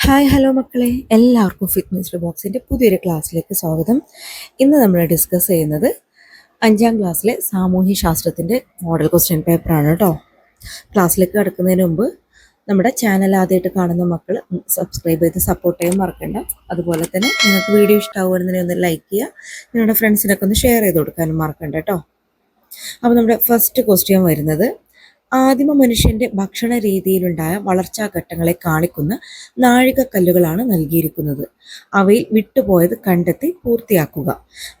Hi hello മക്കളെ. എല്ലാവർക്കും fitness ബോക്സിന്റെ പുതിയൊരു ക്ലാസ്സിലേക്ക് സ്വാഗതം. ഇന്ന് നമ്മൾ ഡിസ്കസ് ചെയ്യുന്നത് അഞ്ചാം ക്ലാസ്സിലെ സാമൂഹ്യ ശാസ്ത്രത്തിന്റെ മോഡൽ ക്വസ്റ്റ്യൻ പേപ്പറാണ് കേട്ടോ ക്ലാസ്സിലേക്ക് കിടക്കുന്നതിന് മുമ്പ് നമ്മുടെ ചാനൽ ആദ്യമായിട്ട് കാണുന്ന മക്കൾ സബ്സ്ക്രൈബ് ചെയ്ത് സപ്പോർട്ട് ചെയ്യാൻ മറക്കണ്ട. അതുപോലെ തന്നെ നിങ്ങൾക്ക് വീഡിയോ ഇഷ്ടമാവുകയാണെന്നുണ്ടെങ്കിൽ ഒന്ന് ലൈക്ക് ചെയ്യുക. നിങ്ങളുടെ ഫ്രണ്ട്സിനൊക്കെ ഒന്ന് ഷെയർ ചെയ്ത് കൊടുക്കാനും മറക്കണ്ട കേട്ടോ അപ്പോൾ നമ്മുടെ ഫസ്റ്റ് ക്വസ്റ്റ്യൻ വരുന്നത് ആദിമ മനുഷ്യന്റെ ഭക്ഷണ രീതിയിലുണ്ടായ വളർച്ചാ ഘട്ടങ്ങളെ കാണിക്കുന്ന നാഴികക്കല്ലുകളാണ് നൽകിയിരിക്കുന്നത്. അവയിൽ വിട്ടുപോയത് കണ്ടെത്തി പൂർത്തിയാക്കുക.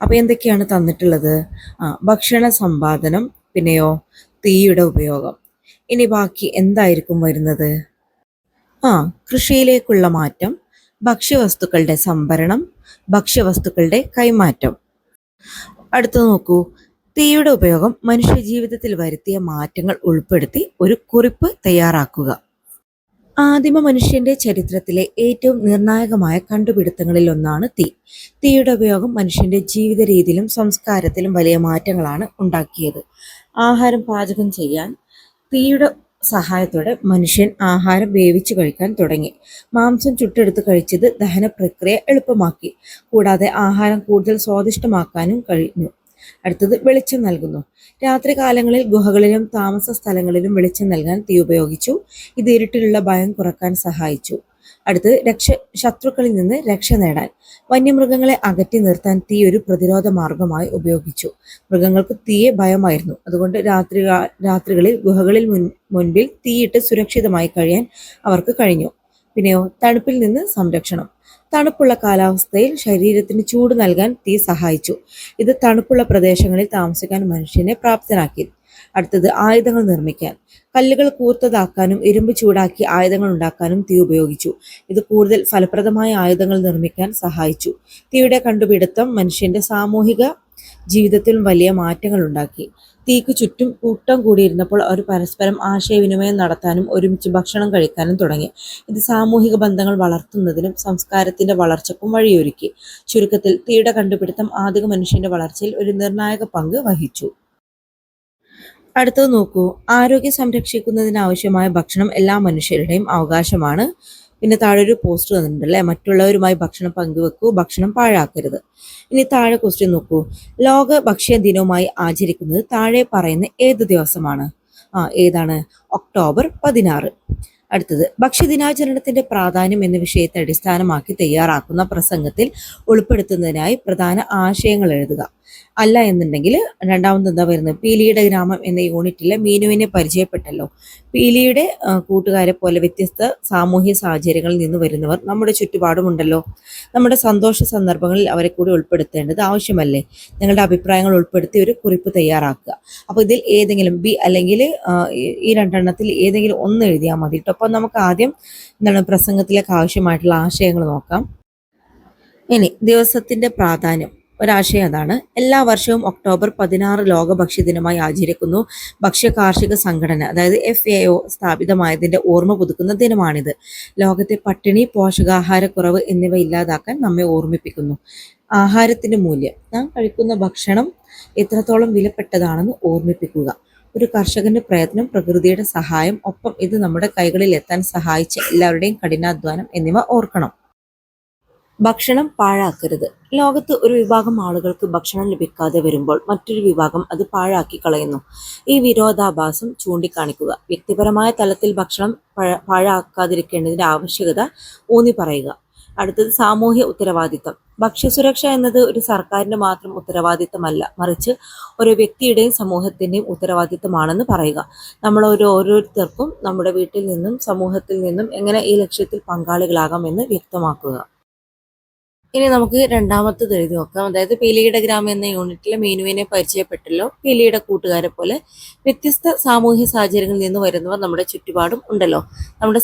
അപ്പോൾ എന്തൊക്കെയാണ് തന്നിട്ടുള്ളത്? ഭക്ഷണ സമ്പാദനം പിന്നെയോ തീയുടെ ഉപയോഗം. ഇനി ബാക്കി എന്തായിരിക്കും വരുന്നത്? ആ കൃഷിയിലേക്കുള്ള മാറ്റം ഭക്ഷ്യവസ്തുക്കളുടെ സംഭരണം ഭക്ഷ്യവസ്തുക്കളുടെ കൈമാറ്റം. അടുത്തു നോക്കൂ. തീയുടെ ഉപയോഗം മനുഷ്യജീവിതത്തിൽ വരുത്തിയ മാറ്റങ്ങൾ ഉൾപ്പെടുത്തി ഒരു കുറിപ്പ് തയ്യാറാക്കുക. ആദിമ മനുഷ്യന്റെ ചരിത്രത്തിലെ ഏറ്റവും നിർണായകമായ കണ്ടുപിടുത്തങ്ങളിൽ ഒന്നാണ് തീ. തീയുടെ ഉപയോഗം മനുഷ്യന്റെ ജീവിത രീതിയിലും സംസ്കാരത്തിലും വലിയ മാറ്റങ്ങളാണ് ഉണ്ടാക്കിയത്. ആഹാരം പാചകം ചെയ്യാൻ തീയുടെ സഹായത്തോടെ മനുഷ്യൻ ആഹാരം വേവിച്ചു കഴിക്കാൻ തുടങ്ങി. മാംസം ചുട്ടെടുത്ത് കഴിച്ചത് ദഹന പ്രക്രിയ എളുപ്പമാക്കി. കൂടാതെ ആഹാരം കൂടുതൽ സ്വാദിഷ്ടമാക്കാനും കഴിഞ്ഞു. അടുത്തത് വെളിച്ചം നൽകുന്നു. രാത്രി കാലങ്ങളിൽ ഗുഹകളിലും താമസ സ്ഥലങ്ങളിലും വെളിച്ചം നൽകാൻ തീ ഉപയോഗിച്ചു. ഇത് ഇരുട്ടിലുള്ള ഭയം കുറയ്ക്കാൻ സഹായിച്ചു. അടുത്ത് രക്ഷ ശത്രുക്കളിൽ നിന്ന് രക്ഷ നേടാൻ. വന്യമൃഗങ്ങളെ അകറ്റി നിർത്താൻ തീ ഒരു പ്രതിരോധ മാർഗമായി ഉപയോഗിച്ചു. മൃഗങ്ങൾക്ക് തീയെ ഭയമായിരുന്നു. അതുകൊണ്ട് രാത്രി രാത്രികളിൽ ഗുഹകളിൽ മുൻ മുൻപിൽ തീയിട്ട് സുരക്ഷിതമായി കഴിയാൻ അവർക്ക് കഴിഞ്ഞു. പിന്നെയോ തണുപ്പിൽ നിന്ന് സംരക്ഷണം. തണുപ്പുള്ള കാലാവസ്ഥയിൽ ശരീരത്തിന് ചൂട് നൽകാൻ തീ സഹായിച്ചു. ഇത് തണുപ്പുള്ള പ്രദേശങ്ങളിൽ താമസിക്കാൻ മനുഷ്യനെ പ്രാപ്തനാക്കി. അടുത്തത് ആയുധങ്ങൾ നിർമ്മിക്കാൻ. കല്ലുകൾ കൂർത്തതാക്കാനും ഇരുമ്പ് ചൂടാക്കി ആയുധങ്ങൾ ഉണ്ടാക്കാനും തീ ഉപയോഗിച്ചു. ഇത് കൂടുതൽ ഫലപ്രദമായ ആയുധങ്ങൾ നിർമ്മിക്കാൻ സഹായിച്ചു. തീയുടെ കണ്ടുപിടുത്തം മനുഷ്യന്റെ സാമൂഹിക ജീവിതത്തിൽ വലിയ മാറ്റങ്ങൾ ഉണ്ടാക്കി. തീക്ക് ചുറ്റും കൂട്ടം കൂടിയിരുന്നപ്പോൾ അവർ പരസ്പരം ആശയവിനിമയം നടത്താനും ഒരുമിച്ച് ഭക്ഷണം കഴിക്കാനും തുടങ്ങി. ഇത് സാമൂഹിക ബന്ധങ്ങൾ വളർത്തുന്നതിനും സംസ്കാരത്തിന്റെ വളർച്ചക്കും വഴിയൊരുക്കി. ചുരുക്കത്തിൽ തീയുടെ കണ്ടുപിടുത്തം ആദ്യ മനുഷ്യന്റെ വളർച്ചയിൽ ഒരു നിർണായക പങ്ക് വഹിച്ചു. അടുത്തത് നോക്കൂ. ആരോഗ്യം സംരക്ഷിക്കുന്നതിനാവശ്യമായ ഭക്ഷണം എല്ലാ മനുഷ്യരുടെയും അവകാശമാണ്. പിന്നെ താഴെ ഒരു പോസ്റ്റ് തന്നിട്ടുണ്ട് അല്ലേ? മറ്റുള്ളവരുമായി ഭക്ഷണം പങ്കുവെക്കൂ ഭക്ഷണം പാഴാക്കരുത്. ഇനി താഴെ ക്വസ്റ്റ്യൻ നോക്കൂ. ലോക ഭക്ഷ്യ ദിനവുമായി ആചരിക്കുന്നത് താഴെ പറയുന്ന ഏത് ദിവസമാണ്? ആ ഏതാണ്? ഒക്ടോബർ പതിനാറ്. അടുത്തത് ഭക്ഷ്യദിനാചരണത്തിന്റെ പ്രാധാന്യം എന്ന വിഷയത്തെ അടിസ്ഥാനമാക്കി തയ്യാറാക്കുന്ന പ്രസംഗത്തിൽ ഉൾപ്പെടുത്തുന്നതിനായി പ്രധാന ആശയങ്ങൾ എഴുതുക. അല്ല എന്നുണ്ടെങ്കിൽ രണ്ടാമത് എന്താ വരുന്നത്? പീലിയുടെ ഗ്രാമം എന്ന യൂണിറ്റിലെ മീനുവിനെ പരിചയപ്പെട്ടല്ലോ. പീലിയുടെ കൂട്ടുകാരെ പോലെ വ്യത്യസ്ത സാമൂഹ്യ സാഹചര്യങ്ങളിൽ നിന്ന് വരുന്നവർ നമ്മുടെ ചുറ്റുപാടുമുണ്ടല്ലോ. നമ്മുടെ സന്തോഷ സന്ദർഭങ്ങളിൽ അവരെ കൂടി ഉൾപ്പെടുത്തേണ്ടത് ആവശ്യമല്ലേ? നിങ്ങളുടെ അഭിപ്രായങ്ങൾ ഉൾപ്പെടുത്തി ഒരു കുറിപ്പ് തയ്യാറാക്കുക. അപ്പോൾ ഇതിൽ ഏതെങ്കിലും ബി അല്ലെങ്കിൽ ഈ രണ്ടെണ്ണത്തിൽ ഏതെങ്കിലും ഒന്ന് എഴുതിയാൽ മതി കേട്ടോ. അപ്പോൾ നമുക്ക് ആദ്യം എന്താണ് പ്രസംഗത്തിലേക്ക് ആവശ്യമായിട്ടുള്ള ആശയങ്ങൾ നോക്കാം. ഇനി ദിവസത്തിന്റെ പ്രാധാന്യം. ഒരാശയം അതാണ്. എല്ലാ വർഷവും ഒക്ടോബർ പതിനാറ് ലോക ഭക്ഷ്യദിനമായി ആചരിക്കുന്നു. ഭക്ഷ്യ കാർഷിക സംഘടന അതായത് എഫ് എ ഒ സ്ഥാപിതമായതിന്റെ ഓർമ്മ പുതുക്കുന്ന ദിനമാണിത്. ലോകത്തെ പട്ടിണി പോഷകാഹാരക്കുറവ് എന്നിവ ഇല്ലാതാക്കാൻ നമ്മെ ഓർമ്മിപ്പിക്കുന്നു. ആഹാരത്തിന്റെ മൂല്യം നാം കഴിക്കുന്ന ഭക്ഷണം എത്രത്തോളം വിലപ്പെട്ടതാണെന്ന് ഓർമ്മിപ്പിക്കുക. ഒരു കർഷകന്റെ പ്രയത്നം പ്രകൃതിയുടെ സഹായം ഒപ്പം ഇത് നമ്മുടെ കൈകളിൽ എത്താൻ സഹായിച്ച എല്ലാവരുടെയും കഠിനാധ്വാനം എന്നിവ ഓർക്കണം. ഭക്ഷണം പാഴാക്കരുത്. ലോകത്ത് ഒരു വിഭാഗം ആളുകൾക്ക് ഭക്ഷണം ലഭിക്കാതെ വരുമ്പോൾ മറ്റൊരു വിഭാഗം അത് പാഴാക്കി കളയുന്നു. ഈ വിരോധാഭാസം ചൂണ്ടിക്കാണിക്കുക. വ്യക്തിപരമായ തലത്തിൽ ഭക്ഷണം പാഴാക്കാതിരിക്കേണ്ടതിന്റെ ആവശ്യകത ഊന്നി പറയുക. അടുത്തത് സാമൂഹ്യ ഉത്തരവാദിത്തം. ഭക്ഷ്യസുരക്ഷ എന്നത് ഒരു സർക്കാരിന്റെ മാത്രം ഉത്തരവാദിത്തമല്ല മറിച്ച് ഒരു വ്യക്തിയുടെയും സമൂഹത്തിന്റെയും ഉത്തരവാദിത്തമാണെന്ന് പറയുക. നമ്മൾ ഒരു ഓരോരുത്തർക്കും നമ്മുടെ വീട്ടിൽ നിന്നും സമൂഹത്തിൽ നിന്നും എങ്ങനെ ഈ ലക്ഷ്യത്തിൽ പങ്കാളികളാകാമെന്ന് വ്യക്തമാക്കുക. ഇനി നമുക്ക് രണ്ടാമത്തത് എഴുതി നോക്കാം. അതായത് പീലിയുടെ ഗ്രാമം എന്ന യൂണിറ്റിലെ മീനുവിനെ പരിചയപ്പെട്ടല്ലോ. പീലിയുടെ കൂട്ടുകാരെ പോലെ വ്യത്യസ്ത സാമൂഹ്യ സാഹചര്യങ്ങളിൽ നിന്ന് വരുന്നവർ നമ്മുടെ ചുറ്റുപാടും ഉണ്ടല്ലോ. നമ്മുടെ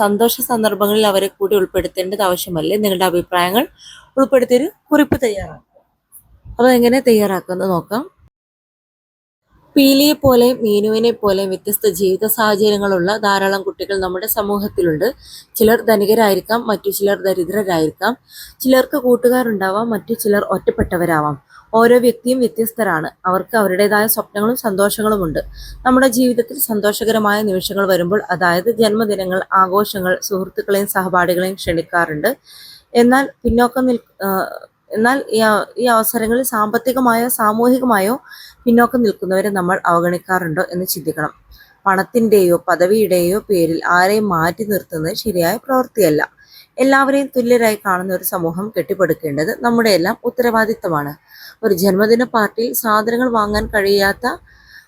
സന്തോഷ സന്ദർഭങ്ങളിൽ അവരെ കൂടി ഉൾപ്പെടുത്തേണ്ടത് ആവശ്യമല്ലേ? നിങ്ങളുടെ അഭിപ്രായങ്ങൾ ഉൾപ്പെടുത്തിയൊരു കുറിപ്പ് തയ്യാറാക്കുക. അപ്പോൾ എങ്ങനെ തയ്യാറാക്കുമെന്ന് നോക്കാം. പീലിയെ പോലെ മീനുവിനെ പോലെ വ്യത്യസ്ത ജീവിത സാഹചര്യങ്ങളുള്ള ധാരാളം കുട്ടികൾ നമ്മുടെ സമൂഹത്തിലുണ്ട്. ചിലർ ധനികരായിരിക്കാം മറ്റു ചിലർ ദരിദ്രരായിരിക്കാം. ചിലർക്ക് കൂട്ടുകാരുണ്ടാവാം മറ്റു ചിലർ ഒറ്റപ്പെട്ടവരാവാം. ഓരോ വ്യക്തിയും വ്യത്യസ്തരാണ്. അവർക്ക് അവരുടേതായ സ്വപ്നങ്ങളും സന്തോഷങ്ങളുമുണ്ട്. നമ്മുടെ ജീവിതത്തിൽ സന്തോഷകരമായ നിമിഷങ്ങൾ വരുമ്പോൾ അതായത് ജന്മദിനങ്ങൾ ആഘോഷങ്ങൾ സുഹൃത്തുക്കളെയും സഹപാഠികളെയും ക്ഷണിക്കാറുണ്ട്. എന്നാൽ പിന്നോക്കം നിൽ എന്നാൽ ഈ അവസരങ്ങളിൽ സാമ്പത്തികമായോ സാമൂഹികമായോ പിന്നോക്കം നിൽക്കുന്നവരെ നമ്മൾ അവഗണിക്കാറുണ്ടോ എന്ന് ചിന്തിക്കണം. പണത്തിന്റെയോ പദവിയുടെയോ പേരിൽ ആരെയും മാറ്റി നിർത്തുന്നത് ശരിയായ പ്രവൃത്തിയല്ല. എല്ലാവരെയും തുല്യരായി കാണുന്ന ഒരു സമൂഹം കെട്ടിപ്പടുക്കേണ്ടത് നമ്മുടെ എല്ലാം ഉത്തരവാദിത്തമാണ്. ഒരു ജന്മദിന പാർട്ടിയിൽ സാധനങ്ങൾ വാങ്ങാൻ കഴിയാത്ത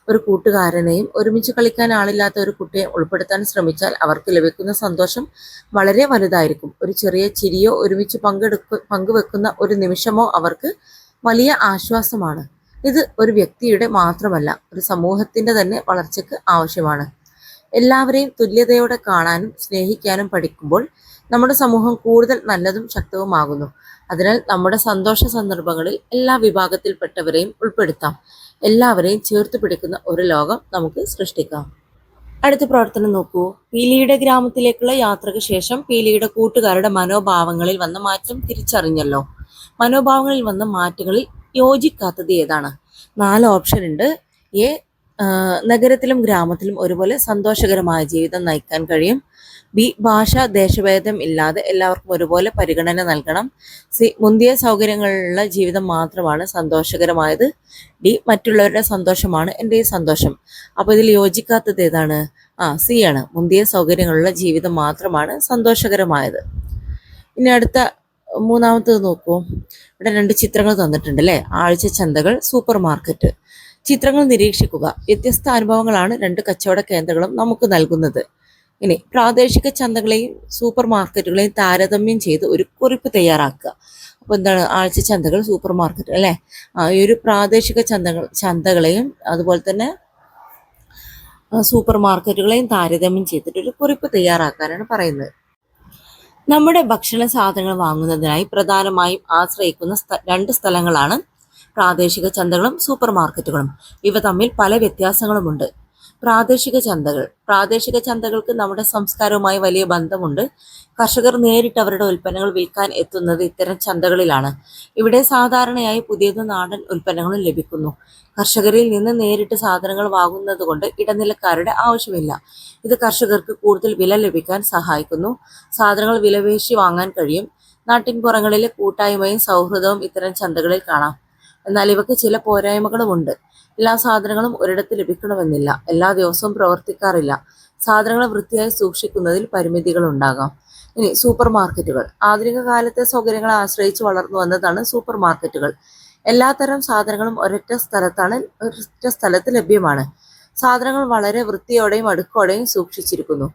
ഒരു കൂട്ടുകാരനെയും ഒരുമിച്ച് കളിക്കാൻ ആളില്ലാത്ത ഒരു കുട്ടിയെ ഉൾപ്പെടുത്താൻ ശ്രമിച്ചാൽ അവർക്ക് ലഭിക്കുന്ന സന്തോഷം വളരെ വലുതായിരിക്കും. ഒരു ചെറിയ ചിരിയോ ഒരുമിച്ച് പങ്കെടുക്ക പങ്കുവെക്കുന്ന ഒരു നിമിഷമോ അവർക്ക് വലിയ ആശ്വാസമാണ്. ഇത് ഒരു വ്യക്തിയുടെ മാത്രമല്ല ഒരു സമൂഹത്തിന്റെ തന്നെ വളർച്ചയ്ക്ക് ആവശ്യമാണ്. എല്ലാവരെയും തുല്യതയോടെ കാണാനും സ്നേഹിക്കാനും പഠിക്കുമ്പോൾ നമ്മുടെ സമൂഹം കൂടുതൽ നല്ലതും ശക്തവുമാകുന്നു. അതിനാൽ നമ്മുടെ സന്തോഷ സന്ദർഭങ്ങളിൽ എല്ലാ വിഭാഗത്തിൽപ്പെട്ടവരെയും ഉൾപ്പെടുത്താം. എല്ലാവരെയും ചേർത്ത് പിടിക്കുന്ന ഒരു ലോകം നമുക്ക് സൃഷ്ടിക്കാം. അടുത്ത പ്രവർത്തനം നോക്കൂ. പീലിയുടെ ഗ്രാമത്തിലേക്കുള്ള യാത്രയ്ക്ക് ശേഷം പീലിയുടെ കൂട്ടുകാരുടെ മനോഭാവങ്ങളിൽ വന്ന മാറ്റം തിരിച്ചറിഞ്ഞല്ലോ. മനോഭാവങ്ങളിൽ വന്ന മാറ്റങ്ങളിൽ യോജിക്കാത്തത് ഏതാണ്? നാല് ഓപ്ഷൻ ഉണ്ട്. എ നഗരത്തിലും ഗ്രാമത്തിലും ഒരുപോലെ സന്തോഷകരമായ ജീവിതം നയിക്കാൻ കഴിയും. ബി ഭാഷ ദേശഭേദം ഇല്ലാതെ എല്ലാവർക്കും ഒരുപോലെ പരിഗണന നൽകണം. സി മുന്തിയ സൗകര്യങ്ങളുള്ള ജീവിതം മാത്രമാണ് സന്തോഷകരമായത്. ഡി മറ്റുള്ളവരുടെ സന്തോഷമാണ് എന്റെ ഈ സന്തോഷം. അപ്പോൾ ഇതിൽ യോജിക്കാത്തത് ഏതാണ്? ആ സി ആണ്. മുന്തിയ സൗകര്യങ്ങളുള്ള ജീവിതം മാത്രമാണ് സന്തോഷകരമായത്. ഇനി അടുത്ത മൂന്നാമത്തത് നോക്കൂ. ഇവിടെ രണ്ട് ചിത്രങ്ങൾ തന്നിട്ടുണ്ട് അല്ലേ? ആഴ്ച ചന്തകൾ സൂപ്പർ മാർക്കറ്റ്. ചിത്രങ്ങൾ നിരീക്ഷിക്കുക. വ്യത്യസ്ത അനുഭവങ്ങളാണ് രണ്ട് കച്ചവട കേന്ദ്രങ്ങളും നമുക്ക് നൽകുന്നത്. ഇനി പ്രാദേശിക ചന്തകളെയും സൂപ്പർ മാർക്കറ്റുകളെയും താരതമ്യം ചെയ്ത് ഒരു കുറിപ്പ് തയ്യാറാക്കുക. അപ്പോൾ എന്താണ്? ആഴ്ച ചന്തകൾ സൂപ്പർ മാർക്കറ്റ് അല്ലേ? ഈ ഒരു പ്രാദേശിക ചന്തകൾ ചന്തകളെയും അതുപോലെ തന്നെ സൂപ്പർ മാർക്കറ്റുകളെയും താരതമ്യം ചെയ്തിട്ട് ഒരു കുറിപ്പ് തയ്യാറാക്കാനാണ് പറയുന്നത്. നമ്മുടെ ഭക്ഷണ സാധനങ്ങൾ വാങ്ങുന്നതിനായി പ്രധാനമായും ആശ്രയിക്കുന്ന രണ്ട് സ്ഥലങ്ങളാണ് പ്രാദേശിക ചന്തകളും സൂപ്പർ മാർക്കറ്റുകളും ഇവ തമ്മിൽ പല വ്യത്യാസങ്ങളുമുണ്ട്. പ്രാദേശിക ചന്തകൾ. പ്രാദേശിക ചന്തകൾക്ക് നമ്മുടെ സംസ്കാരവുമായി വലിയ ബന്ധമുണ്ട്. കർഷകർ നേരിട്ട് അവരുടെ ഉൽപ്പന്നങ്ങൾ വിൽക്കാൻ എത്തുന്നത് ഇത്തരം ചന്തകളിലാണ്. ഇവിടെ സാധാരണയായി പുതിയത് നാടൻ ഉൽപ്പന്നങ്ങളും ലഭിക്കുന്നു. കർഷകരിൽ നിന്ന് നേരിട്ട് സാധനങ്ങൾ വാങ്ങുന്നത് കൊണ്ട് ഇടനിലക്കാരുടെ ആവശ്യമില്ല. ഇത് കർഷകർക്ക് കൂടുതൽ വില ലഭിക്കാൻ സഹായിക്കുന്നു. സാധനങ്ങൾ വിലപേശി വാങ്ങാൻ കഴിയും. നാട്ടിൻപുറങ്ങളിലെ കൂട്ടായ്മയും സൗഹൃദവും ഇത്തരം ചന്തകളിൽ കാണാം. എന്നാൽ ഇവക്ക് ചില പോരായ്മകളുമുണ്ട്. എല്ലാ സാധനങ്ങളും ഒരിടത്ത് ലഭിക്കണമെന്നില്ല. എല്ലാ ദിവസവും പ്രവർത്തിക്കാറില്ല. സാധനങ്ങൾ വൃത്തിയായി സൂക്ഷിക്കുന്നതിൽ പരിമിതികൾ ഉണ്ടാകാം ഇനി സൂപ്പർ മാർക്കറ്റുകൾ ആധുനിക കാലത്തെ സൗകര്യങ്ങളെ ആശ്രയിച്ച് വളർന്നു വന്നതാണ് സൂപ്പർ മാർക്കറ്റുകൾ എല്ലാത്തരം സാധനങ്ങളും ഒരൊറ്റ സ്ഥലത്താണ് ഒരൊറ്റ സ്ഥലത്ത് ലഭ്യമാണ്. സാധനങ്ങൾ വളരെ വൃത്തിയോടെയും അടുക്കോടെയും സൂക്ഷിച്ചിരിക്കുന്നു.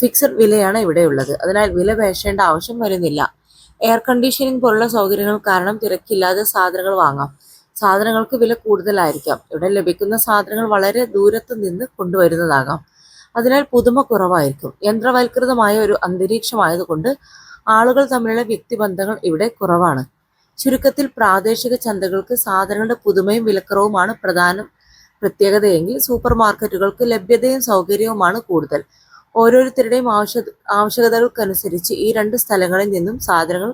ഫിക്സഡ് വിലയാണ് ഇവിടെയുള്ളത്. അതിനാൽ വില പേശേണ്ട ആവശ്യം വരുന്നില്ല. എയർ കണ്ടീഷനിങ് പോലുള്ള സൗകര്യങ്ങൾ കാരണം തിരക്കില്ലാതെ സാധനങ്ങൾ വാങ്ങാം. സാധനങ്ങൾക്ക് വില കൂടുതലായിരിക്കാം. ഇവിടെ ലഭിക്കുന്ന സാധനങ്ങൾ വളരെ ദൂരത്ത് നിന്ന് കൊണ്ടുവരുന്നതാകാം. അതിനാൽ പുതുമ കുറവായിരിക്കും. യന്ത്രവൽകൃതമായ ഒരു അന്തരീക്ഷമായതുകൊണ്ട് ആളുകൾ തമ്മിലുള്ള വ്യക്തിബന്ധങ്ങൾ ഇവിടെ കുറവാണ്. ചുരുക്കത്തിൽ പ്രാദേശിക ചന്തകൾക്ക് സാധനങ്ങളുടെ പുതുമയും വിലക്കുറവുമാണ് പ്രധാന പ്രത്യേകതയെങ്കിൽ സൂപ്പർ മാർക്കറ്റുകൾക്ക് ലഭ്യതയും സൗകര്യവുമാണ് കൂടുതൽ. ഓരോരുത്തരുടെയും ആവശ്യ ആവശ്യകതകൾക്കനുസരിച്ച് ഈ രണ്ട് സ്ഥലങ്ങളിൽ നിന്നും സാധനങ്ങൾ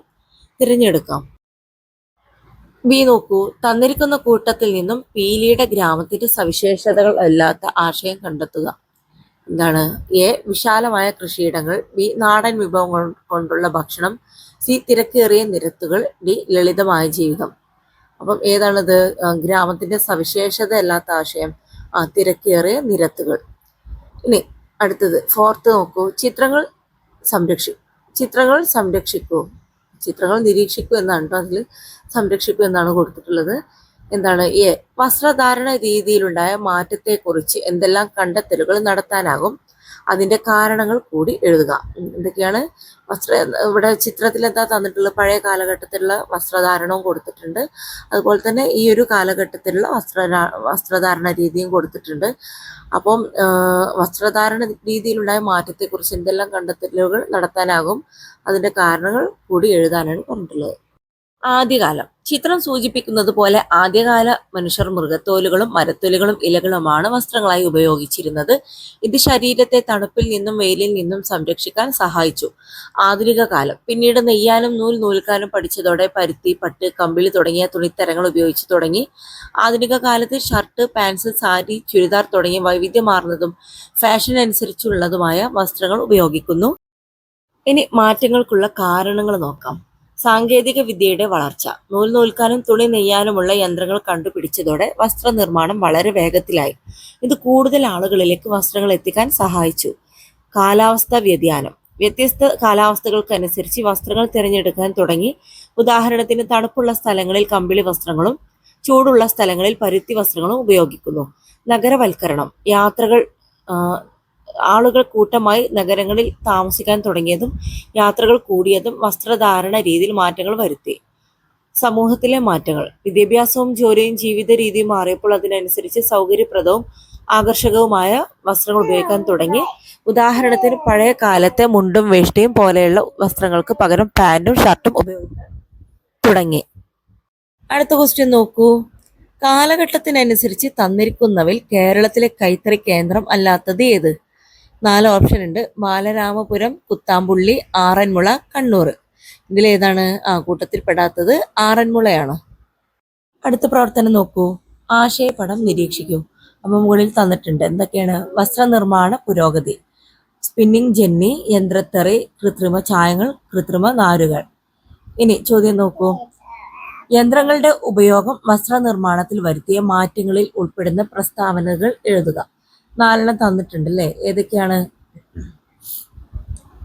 തിരഞ്ഞെടുക്കാം. ബി നോക്കൂ തന്നിരിക്കുന്ന കൂട്ടത്തിൽ നിന്നും പീലിയുടെ ഗ്രാമത്തിന്റെ സവിശേഷതകൾ അല്ലാത്ത ആശയം കണ്ടെത്തുക. എന്താണ്? എ. വിശാലമായ കൃഷിയിടങ്ങൾ. ബി. നാടൻ വിഭവങ്ങൾ കൊണ്ടുള്ള ഭക്ഷണം. സി. തിരക്കേറിയ നിരത്തുകൾ. ഡി. ലളിതമായ ജീവിതം. അപ്പം ഏതാണത്? ഗ്രാമത്തിന്റെ സവിശേഷത അല്ലാത്ത ആശയം. ആ തിരക്കേറിയ നിരത്തുകൾ. ഇനി അടുത്തത് ഫോർത്ത് നോക്കൂ ചിത്രങ്ങൾ സംരക്ഷി ചിത്രങ്ങൾ സംരക്ഷിക്കൂ. ചിത്രങ്ങൾ നിരീക്ഷിക്കൂ എന്നാണ് അതിൽ സംരക്ഷിക്കൂ എന്നാണ് കൊടുത്തിട്ടുള്ളത്. എന്താണ് എ വസ്ത്രധാരണ രീതിയിലുണ്ടായ മാറ്റത്തെക്കുറിച്ച് എന്തെല്ലാം കണ്ടെത്തലുകൾ നടത്താനാകും? അതിന്റെ കാരണങ്ങൾ കൂടി എഴുതുക. എന്തൊക്കെയാണ്? വസ്ത്ര ഇവിടെ ചിത്രത്തിൽ എന്താ തന്നിട്ടുള്ള പഴയ കാലഘട്ടത്തിലുള്ള വസ്ത്രധാരണവും കൊടുത്തിട്ടുണ്ട്. അതുപോലെ തന്നെ ഈ ഒരു കാലഘട്ടത്തിലുള്ള വസ്ത്ര വസ്ത്രധാരണ രീതിയും കൊടുത്തിട്ടുണ്ട്. അപ്പം വസ്ത്രധാരണ രീതിയിലുണ്ടായ മാറ്റത്തെക്കുറിച്ച് എന്തെല്ലാം കണ്ടെത്തലുകൾ നടത്താനാകും? അതിന്റെ കാരണങ്ങൾ കൂടി എഴുതാനാണ് പറഞ്ഞിട്ടുള്ളത്. ആദ്യകാലം. ചിത്രം സൂചിപ്പിക്കുന്നത് പോലെ ആദ്യകാല മനുഷ്യർ മൃഗത്തോലുകളും മരത്തൊലുകളും ഇലകളുമാണ് വസ്ത്രങ്ങളായി ഉപയോഗിച്ചിരുന്നത്. ഇത് ശരീരത്തെ തണുപ്പിൽ നിന്നും വെയിലിൽ നിന്നും സംരക്ഷിക്കാൻ സഹായിച്ചു. ആധുനിക കാലം. പിന്നീട് നെയ്യാനും നൂൽ നൂൽക്കാനും പഠിച്ചതോടെ പരുത്തി പട്ട് കമ്പിളി തുടങ്ങിയ തുണിത്തരങ്ങൾ ഉപയോഗിച്ചു തുടങ്ങി. ആധുനിക കാലത്ത് ഷർട്ട് പാൻസ് സാരി ചുരിദാർ തുടങ്ങിയ വൈവിധ്യമാർന്നതും ഫാഷൻ അനുസരിച്ചുള്ളതുമായ വസ്ത്രങ്ങൾ ഉപയോഗിക്കുന്നു. ഇനി മാറ്റങ്ങൾക്കുള്ള കാരണങ്ങൾ നോക്കാം. സാങ്കേതിക വിദ്യയുടെ വളർച്ച. നൂൽ നൂൽക്കാനും തുണി നെയ്യാനുമുള്ള യന്ത്രങ്ങൾ കണ്ടുപിടിച്ചതോടെ വസ്ത്രനിർമ്മാണം വളരെ വേഗത്തിലായി. ഇത് കൂടുതൽ ആളുകളിലേക്ക് വസ്ത്രങ്ങൾ എത്തിക്കാൻ സഹായിച്ചു. കാലാവസ്ഥാ വ്യതിയാനം. വ്യത്യസ്ത കാലാവസ്ഥകൾക്കനുസരിച്ച് വസ്ത്രങ്ങൾ തിരഞ്ഞെടുക്കാൻ തുടങ്ങി. ഉദാഹരണത്തിന് തണുപ്പുള്ള സ്ഥലങ്ങളിൽ കമ്പിളി വസ്ത്രങ്ങളും ചൂടുള്ള സ്ഥലങ്ങളിൽ പരുത്തി വസ്ത്രങ്ങളും ഉപയോഗിക്കുന്നു. നഗരവൽക്കരണം. യാത്രകൾ ആളുകൾ കൂട്ടമായി നഗരങ്ങളിൽ താമസിക്കാൻ തുടങ്ങിയതും യാത്രകൾ കൂടിയതും വസ്ത്രധാരണ രീതിയിൽ മാറ്റങ്ങൾ വരുത്തി. സമൂഹത്തിലെ മാറ്റങ്ങൾ. വിദ്യാഭ്യാസവും ജോലിയും ജീവിത രീതിയും മാറിയപ്പോൾ അതിനനുസരിച്ച് സൗകര്യപ്രദവും ആകർഷകവുമായ വസ്ത്രങ്ങൾ ഉപയോഗിക്കാൻ തുടങ്ങി. ഉദാഹരണത്തിന് പഴയ കാലത്തെ മുണ്ടും വേഷ്ടിയും പോലെയുള്ള വസ്ത്രങ്ങൾക്ക് പകരം പാന്റും ഷർട്ടും ഉപയോഗിക്കാൻ തുടങ്ങി. അടുത്ത ക്വസ്റ്റ്യൻ നോക്കൂ. കാലഘട്ടത്തിനനുസരിച്ച് തന്നിരിക്കുന്നവയിൽ കേരളത്തിലെ കൈത്തറി കേന്ദ്രം അല്ലാത്തത് ഏത്? നാല് ഓപ്ഷൻ ഉണ്ട്. ബാലരാമപുരം കുത്താമ്പുള്ളി ആറന്മുള കണ്ണൂർ. ഇതിലേതാണ് ആ കൂട്ടത്തിൽ പെടാത്തത് ആറന്മുളയാണ്. അടുത്ത പ്രവർത്തനം നോക്കൂ. ആശയപടം നിരീക്ഷിക്കൂ. അപ്പൊ മുകളിൽ തന്നിട്ടുണ്ട്. എന്തൊക്കെയാണ്? വസ്ത്രനിർമ്മാണ പുരോഗതി. സ്പിന്നിങ് ജെന്നി യന്ത്രത്തെറി കൃത്രിമ ചായങ്ങൾ കൃത്രിമ നാരുകൾ. ഇനി ചോദ്യം നോക്കൂ. യന്ത്രങ്ങളുടെ ഉപയോഗം വസ്ത്രനിർമ്മാണത്തിൽ വരുത്തിയ മാറ്റങ്ങളിൽ ഉൾപ്പെടുന്ന പ്രസ്താവനകൾ എഴുതുക. നാലെണ്ണം തന്നിട്ടുണ്ട് അല്ലേ ഏതൊക്കെയാണ്?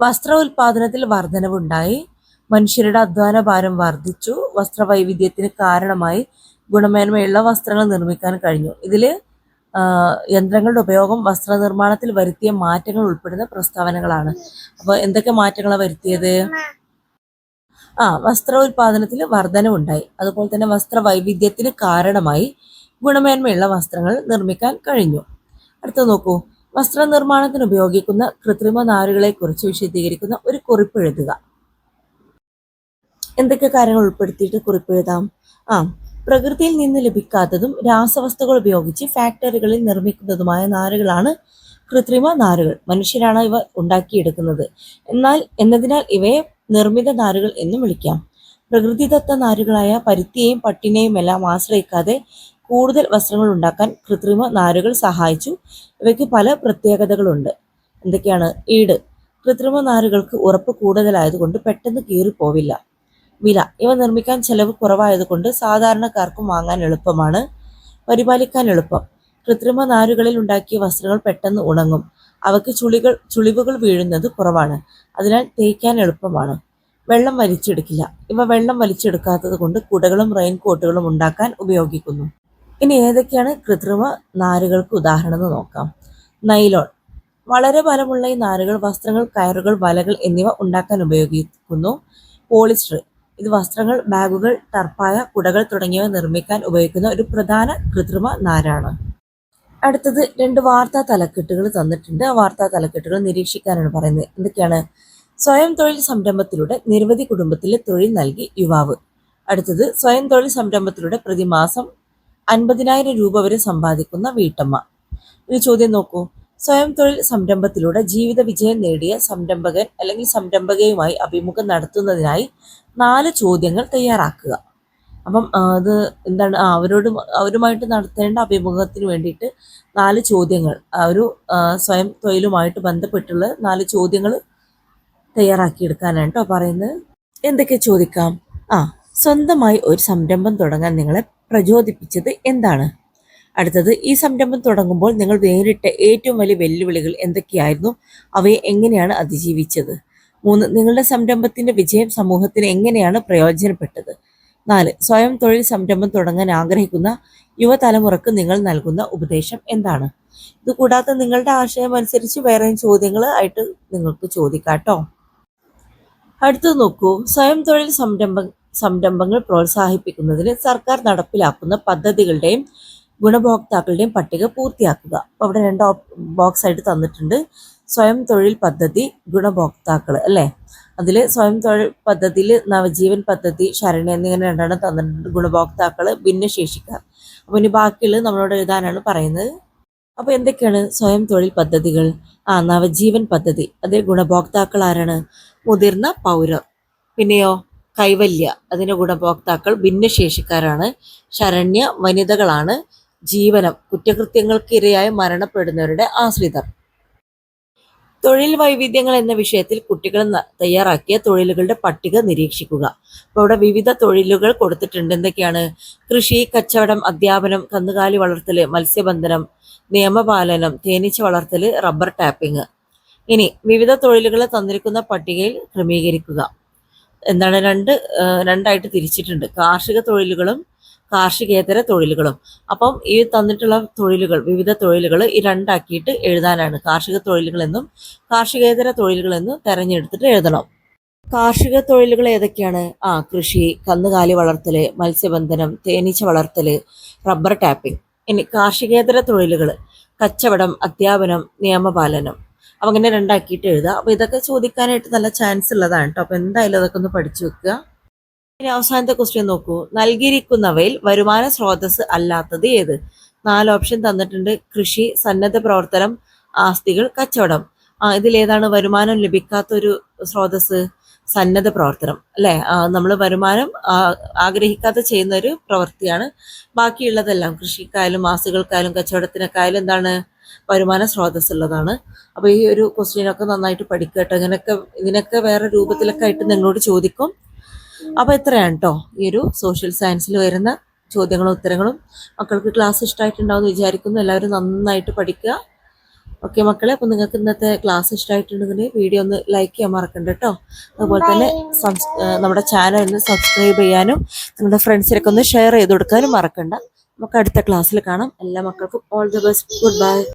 വസ്ത്ര ഉൽപാദനത്തിൽ വർധനവുണ്ടായി. മനുഷ്യരുടെ അധ്വാന ഭാരം വർദ്ധിച്ചു വസ്ത്രവൈവിധ്യത്തിന് കാരണമായി ഗുണമേന്മയുള്ള വസ്ത്രങ്ങൾ നിർമ്മിക്കാൻ കഴിഞ്ഞു. ഇതിൽ യന്ത്രങ്ങളുടെ ഉപയോഗം വസ്ത്രനിർമ്മാണത്തിൽ വരുത്തിയ മാറ്റങ്ങൾ ഉൾപ്പെടുന്ന പ്രസ്താവനകളാണ്. അപ്പോൾ എന്തൊക്കെ മാറ്റങ്ങളാണ് വരുത്തിയത്? ആ വസ്ത്ര ഉൽപാദനത്തിൽ വർധനവുണ്ടായി. അതുപോലെ തന്നെ വസ്ത്ര വൈവിധ്യത്തിന് കാരണമായി ഗുണമേന്മയുള്ള വസ്ത്രങ്ങൾ നിർമ്മിക്കാൻ കഴിഞ്ഞു. അടുത്ത നോക്കൂ. വസ്ത്രനിർമ്മാണത്തിന് ഉപയോഗിക്കുന്ന കൃത്രിമ നാരുകളെ കുറിച്ച് വിശദീകരിക്കുന്ന ഒരു കുറിപ്പ് എഴുതുക. എന്തൊക്കെ കാര്യങ്ങൾ ഉൾപ്പെടുത്തിയിട്ട് കുറിപ്പ് എഴുതാം? ആ പ്രകൃതിയിൽ നിന്ന് ലഭിക്കാത്തതും രാസവസ്തുക്കൾ ഉപയോഗിച്ച് ഫാക്ടറികളിൽ നിർമ്മിക്കുന്നതുമായ നാരുകളാണ് കൃത്രിമ നാരുകൾ. മനുഷ്യരാണ് ഇവ ഉണ്ടാക്കിയെടുക്കുന്നത്. എന്നാൽ എന്നതിനാൽ ഇവയെ നിർമ്മിത നാരുകൾ എന്നും വിളിക്കാം. പ്രകൃതിദത്ത നാരുകളായ പരുത്തിയെയും പട്ടിനെയും എല്ലാം ആശ്രയിക്കാതെ കൂടുതൽ വസ്ത്രങ്ങൾ ഉണ്ടാക്കാൻ കൃത്രിമ നാരുകൾ സഹായിച്ചു. ഇവയ്ക്ക് പല പ്രത്യേകതകളുണ്ട്. എന്തൊക്കെയാണ്? ഈട്. കൃത്രിമ നാരുകൾക്ക് ഉറപ്പ് കൂടുതലായതുകൊണ്ട് പെട്ടെന്ന് കീറിപ്പോവില്ല. വില. ഇവ നിർമ്മിക്കാൻ ചെലവ് കുറവായതുകൊണ്ട് സാധാരണക്കാർക്കും വാങ്ങാൻ എളുപ്പമാണ്. പരിപാലിക്കാൻ എളുപ്പം. കൃത്രിമ നാരുകളിൽ ഉണ്ടാക്കിയ വസ്ത്രങ്ങൾ പെട്ടെന്ന് ഉണങ്ങും. അവയ്ക്ക് ചുളികൾ ചുളിവുകൾ വീഴുന്നത് കുറവാണ്. അതിനാൽ തേക്കാൻ എളുപ്പമാണ്. വെള്ളം വലിച്ചെടുക്കില്ല. ഇവ വെള്ളം വലിച്ചെടുക്കാത്തത് കൊണ്ട് കുടകളും റെയിൻ കോട്ടുകളും ഉണ്ടാക്കാൻ ഉപയോഗിക്കുന്നു. ഇനി ഏതൊക്കെയാണ് കൃത്രിമ നാരുകൾക്ക് ഉദാഹരണം എന്ന് നോക്കാം. നൈലോൺ. വളരെ ബലമുള്ള ഈ നാരുകൾ വസ്ത്രങ്ങൾ കയറുകൾ വലകൾ എന്നിവ ഉണ്ടാക്കാൻ ഉപയോഗിക്കുന്നു. പോളിസ്റ്റർ. ഇത് വസ്ത്രങ്ങൾ ബാഗുകൾ ടർപ്പായ കുടകൾ തുടങ്ങിയവ നിർമ്മിക്കാൻ ഉപയോഗിക്കുന്ന ഒരു പ്രധാന കൃത്രിമ നാരാണ്. അടുത്തത് രണ്ട് വാർത്താ തലക്കെട്ടുകൾ തന്നിട്ടുണ്ട്. ആ വാർത്താ തലക്കെട്ടുകൾ നിരീക്ഷിക്കാനാണ് പറയുന്നത്. എന്തൊക്കെയാണ്? സ്വയം തൊഴിൽ സംരംഭത്തിലൂടെ നിരവധി കുടുംബത്തിലെ തൊഴിൽ നൽകി യുവാവ്. അടുത്തത് സ്വയം തൊഴിൽ സംരംഭത്തിലൂടെ പ്രതിമാസം അൻപതിനായിരം രൂപ വരെ സമ്പാദിക്കുന്ന വീട്ടമ്മ. ഇനി ചോദ്യം നോക്കൂ. സ്വയം തൊഴിൽ സംരംഭത്തിലൂടെ ജീവിത വിജയം നേടിയ സംരംഭകൻ അല്ലെങ്കിൽ സംരംഭകയുമായി അഭിമുഖം നടത്തുന്നതിനായി നാല് ചോദ്യങ്ങൾ തയ്യാറാക്കുക. അപ്പം അത് എന്താണ്? അവരോട് അവരുമായിട്ട് നടത്തേണ്ട അഭിമുഖത്തിന് വേണ്ടിയിട്ട് നാല് ചോദ്യങ്ങൾ ഒരു സ്വയം തൊഴിലുമായിട്ട് ബന്ധപ്പെട്ടുള്ള നാല് ചോദ്യങ്ങൾ തയ്യാറാക്കിയെടുക്കാനാണ് കേട്ടോ പറയുന്നത്. എന്തൊക്കെ ചോദിക്കാം? ആ സ്വന്തമായി ഒരു സംരംഭം തുടങ്ങാൻ നിങ്ങളെ പ്രചോദിപ്പിച്ചത് എന്താണ്? അടുത്തത് ഈ സംരംഭം തുടങ്ങുമ്പോൾ നിങ്ങൾ നേരിട്ട ഏറ്റവും വലിയ വെല്ലുവിളികൾ എന്തൊക്കെയായിരുന്നു? അവയെ എങ്ങനെയാണ് അതിജീവിച്ചത്? മൂന്ന് നിങ്ങളുടെ സംരംഭത്തിന്റെ വിജയം സമൂഹത്തിന് എങ്ങനെയാണ് പ്രയോജനപ്പെട്ടത്? നാല് സ്വയം തൊഴിൽ സംരംഭം തുടങ്ങാൻ ആഗ്രഹിക്കുന്ന യുവതലമുറക്ക് നിങ്ങൾ നൽകുന്ന ഉപദേശം എന്താണ്? ഇത് കൂടാതെ നിങ്ങളുടെ ആശയം അനുസരിച്ച് വേറെ ചോദ്യങ്ങൾ ആയിട്ട് നിങ്ങൾക്ക് ചോദിക്കാം കേട്ടോ. അടുത്തത് നോക്കൂ സ്വയം തൊഴിൽ സംരംഭ സംരംഭങ്ങൾ പ്രോത്സാഹിപ്പിക്കുന്നതിന് സർക്കാർ നടപ്പിലാക്കുന്ന പദ്ധതികളുടെയും ഗുണഭോക്താക്കളുടെയും പട്ടിക പൂർത്തിയാക്കുക. അപ്പോൾ അവിടെ രണ്ട് ബോക്സ് ആയിട്ട് തന്നിട്ടുണ്ട്. സ്വയം തൊഴിൽ പദ്ധതി ഗുണഭോക്താക്കൾ അല്ലേ? അതിൽ സ്വയം തൊഴിൽ പദ്ധതിയിൽ നവജീവൻ പദ്ധതി ശരണ്യ എന്നിങ്ങനെ രണ്ടെണ്ണം തന്നിട്ടുണ്ട്. ഗുണഭോക്താക്കൾ ഭിന്നശേഷിക്കാർ. അപ്പോൾ ഇനി ബാക്കിയുള്ളത് നമ്മളോട് എഴുതാനാണ് പറയുന്നത്. അപ്പോൾ എന്തൊക്കെയാണ് സ്വയം തൊഴിൽ പദ്ധതികൾ? ആ നവജീവൻ പദ്ധതി. അതിൽ ഗുണഭോക്താക്കൾ ആരാണ്? മുതിർന്ന പൗരർ പിന്നെയോ? കൈവല്യ. അതിന്റെ ഗുണഭോക്താക്കൾ ഭിന്നശേഷിക്കാരാണ്. ശരണ്യ വനിതകളാണ്. ജീവനം കുറ്റകൃത്യങ്ങൾക്ക് ഇരയായി മരണപ്പെടുന്നവരുടെ ആശ്രിതർ. തൊഴിൽ വൈവിധ്യങ്ങൾ എന്ന വിഷയത്തിൽ കുട്ടികൾ തയ്യാറാക്കിയ തൊഴിലുകളുടെ പട്ടിക നിരീക്ഷിക്കുക. അപ്പോൾ അവിടെ വിവിധ തൊഴിലുകൾ കൊടുത്തിട്ടുണ്ട്. എന്തൊക്കെയാണ്? കൃഷി കച്ചവടം അധ്യാപനം കന്നുകാലി വളർത്തൽ മത്സ്യബന്ധനം നിയമപാലനം തേനീച്ച വളർത്തൽ റബ്ബർ ടാപ്പിംഗ്. ഇനി വിവിധ തൊഴിലുകളെ തന്നിരിക്കുന്ന പട്ടികയിൽ ക്രമീകരിക്കുക. എന്താണ് രണ്ട് രണ്ടായിട്ട് തിരിച്ചിട്ടുണ്ട്. കാർഷിക തൊഴിലുകളും കാർഷികേതര തൊഴിലുകളും. അപ്പം ഈ തന്നിട്ടുള്ള തൊഴിലുകൾ വിവിധ തൊഴിലുകൾ ഈ രണ്ടാക്കിയിട്ട് എഴുതാനാണ്. കാർഷിക തൊഴിലുകളെന്നും കാർഷികേതര തൊഴിലുകളെന്നും തെരഞ്ഞെടുത്തിട്ട് എഴുതണം. കാർഷിക തൊഴിലുകൾ ഏതൊക്കെയാണ്? ആ കൃഷി കന്നുകാലി വളർത്തൽ മത്സ്യബന്ധനം തേനീച്ച വളർത്തൽ റബ്ബർ ടാപ്പിംഗ്. ഇനി കാർഷികേതര തൊഴിലുകൾ കച്ചവടം അധ്യാപനം നിയമപാലനം. അപ്പം അങ്ങനെ രണ്ടാക്കിയിട്ട് എഴുതുക. അപ്പോൾ ഇതൊക്കെ ചോദിക്കാനായിട്ട് നല്ല ചാൻസ് ഉള്ളതാണ് കേട്ടോ അപ്പോൾ എന്തായാലും അതൊക്കെ ഒന്ന് പഠിച്ചു വെക്കുക. ഇനി അവസാനത്തെ ക്വസ്റ്റ്യൻ നോക്കൂ. നൽകിയിരിക്കുന്നവയിൽ വരുമാന സ്രോതസ് അല്ലാത്തത് ഏത്? നാല് ഓപ്ഷൻ തന്നിട്ടുണ്ട്. കൃഷി സന്നദ്ധ പ്രവർത്തനം ആസ്തികൾ കച്ചവടം. ആ ഇതിലേതാണ് വരുമാനം ലഭിക്കാത്തൊരു സ്രോതസ് സന്നദ്ധ പ്രവർത്തനം അല്ലേ? നമ്മൾ വരുമാനം ആഗ്രഹിക്കാതെ ചെയ്യുന്ന ഒരു പ്രവൃത്തിയാണ്. ബാക്കിയുള്ളതെല്ലാം കൃഷിക്കായാലും മാസുകൾക്കായാലും കച്ചവടത്തിനൊക്കെയായാലും എന്താണ്? വരുമാന സ്രോതസ് ഉള്ളതാണ് അപ്പോൾ ഈ ഒരു ക്വസ്റ്റ്യനൊക്കെ നന്നായിട്ട് പഠിക്കുക കേട്ടോ. ഇങ്ങനെയൊക്കെ ഇതിനൊക്കെ വേറെ രൂപത്തിലൊക്കെ ആയിട്ട് നിങ്ങളോട് ചോദിക്കും. അപ്പോൾ എത്രയാണ് കേട്ടോ ഈ ഒരു സോഷ്യൽ സയൻസിൽ വരുന്ന ചോദ്യങ്ങളും ഉത്തരങ്ങളും. മക്കൾക്ക് ക്ലാസ് ഇഷ്ടമായിട്ടുണ്ടാവും എന്ന് വിചാരിക്കുന്നു. എല്ലാവരും നന്നായിട്ട് പഠിക്കുക. ഓക്കെ മക്കളെ അപ്പോൾ നിങ്ങൾക്ക് ഇന്നത്തെ ക്ലാസ് ഇഷ്ടമായിട്ടുണ്ടെങ്കിൽ വീഡിയോ ഒന്ന് ലൈക്ക് ചെയ്യാൻ മറക്കണ്ട കേട്ടോ. അതുപോലെ തന്നെ നമ്മുടെ ചാനൽ ഒന്ന് സബ്സ്ക്രൈബ് ചെയ്യാനും നിങ്ങളുടെ ഫ്രണ്ട്സിനൊക്കെ ഒന്ന് ഷെയർ ചെയ്ത് കൊടുക്കാനും മറക്കണ്ട. നമുക്ക് അടുത്ത ക്ലാസ്സിൽ കാണാം. എല്ലാ മക്കൾക്കും all the best good bye